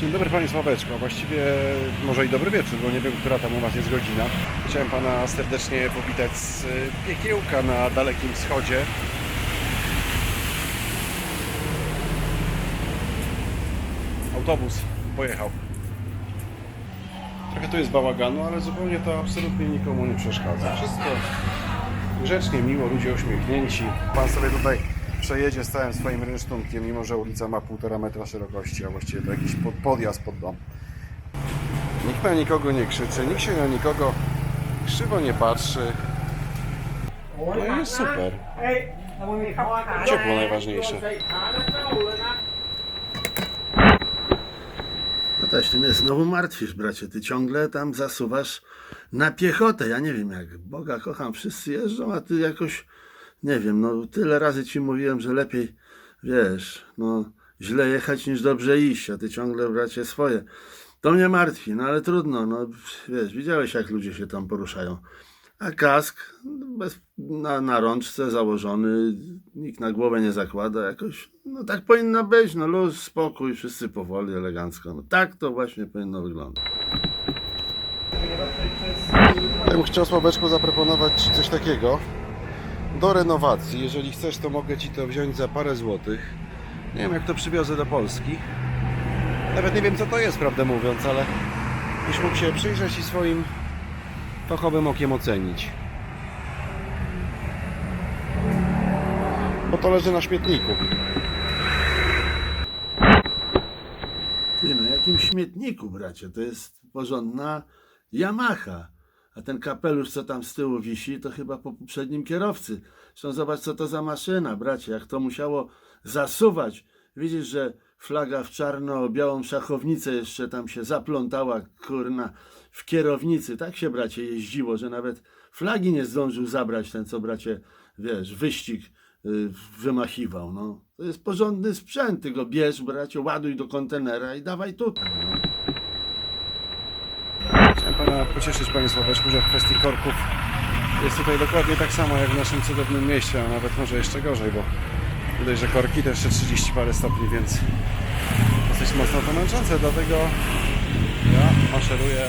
Dzień dobry Panie Sławeczko, właściwie może i dobry wieczór, bo nie wiem, która tam u Was jest godzina. Chciałem Pana serdecznie powitać z piekiełka na Dalekim Wschodzie. Autobus pojechał. Trochę tu jest bałaganu, ale zupełnie to absolutnie nikomu nie przeszkadza. Wszystko grzecznie, miło, ludzie uśmiechnięci. Pan sobie tutaj przejedzie z całym swoim rynsztunkiem, mimo że ulica ma półtora metra szerokości, a właściwie to jakiś pod, podjazd pod dom. Nikt na nikogo nie krzyczy, nikt się na nikogo krzywo nie patrzy. No i jest super. Ciepło najważniejsze. No też ty mnie znowu martwisz, bracie. Ty ciągle tam zasuwasz na piechotę. Ja nie wiem, jak Boga kocham, wszyscy jeżdżą, a ty jakoś, nie wiem, no tyle razy ci mówiłem, że lepiej, wiesz, no źle jechać niż dobrze iść, a ty ciągle, bracie, swoje. To mnie martwi, no ale trudno, no wiesz, widziałeś jak ludzie się tam poruszają. A kask bez, na, na rączce założony, nikt na głowę nie zakłada, jakoś, no tak powinno być, no luz, spokój, wszyscy powoli, elegancko. No tak to właśnie powinno wyglądać. Ja bym chciał Sławeczku zaproponować coś takiego. Do renowacji, jeżeli chcesz, to mogę Ci to wziąć za parę złotych. Nie wiem, jak to przywiozę do Polski. Nawet nie wiem, co to jest, prawdę mówiąc, ale byś mógł się przyjrzeć i swoim fachowym okiem ocenić. Bo to leży na śmietniku. Ty, no jakim śmietniku, bracie, to jest porządna Yamaha. A ten kapelusz, co tam z tyłu wisi, to chyba po poprzednim kierowcy. Zresztą zobacz, co to za maszyna, bracie, jak to musiało zasuwać. Widzisz, że flaga w czarno-białą szachownicę jeszcze tam się zaplątała, kurna, w kierownicy. Tak się, bracie, jeździło, że nawet flagi nie zdążył zabrać ten, co, bracie, wiesz, wyścig y, wymachiwał, no. To jest porządny sprzęt, ty go bierz, bracie, ładuj do kontenera i dawaj tutaj. Chciałem Pana pocieszyć, Panie Sławeczku, że w kwestii korków jest tutaj dokładnie tak samo jak w naszym cudownym mieście, a nawet może jeszcze gorzej, bo tutaj, że korki to jeszcze 30 parę stopni, więc dosyć mocno to męczące, dlatego ja maszeruję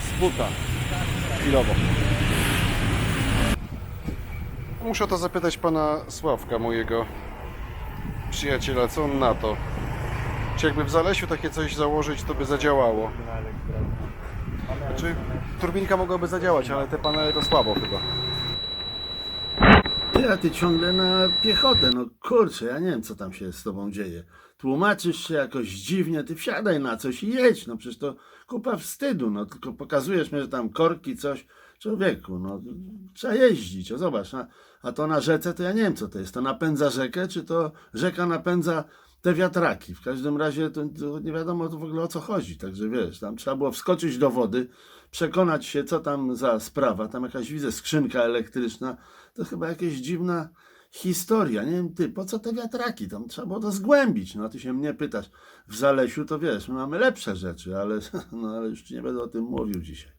z buta chwilowo. Muszę to zapytać Pana Sławka, mojego przyjaciela, co on na to? Czy jakby w Zalesiu takie coś założyć, to by zadziałało? Czy turbinka mogłaby zadziałać, ale te panele to słabo chyba. Ty, a ty ciągle na piechotę, no kurczę, ja nie wiem, co tam się z tobą dzieje. Tłumaczysz się jakoś dziwnie, ty wsiadaj na coś i jedź, no przecież to kupa wstydu, no tylko pokazujesz mi, że tam korki, coś. Człowieku, no trzeba jeździć, o zobacz, a, a to na rzece, to ja nie wiem, co to jest, to napędza rzekę, czy to rzeka napędza te wiatraki. W każdym razie to, to nie wiadomo w ogóle o co chodzi, także wiesz, tam trzeba było wskoczyć do wody, przekonać się, co tam za sprawa, tam jakaś, widzę, skrzynka elektryczna, to chyba jakaś dziwna historia, nie wiem, ty, po co te wiatraki, tam trzeba było to zgłębić, no a ty się mnie pytasz, w Zalesiu to wiesz, my mamy lepsze rzeczy, ale, no, ale już nie będę o tym mówił dzisiaj.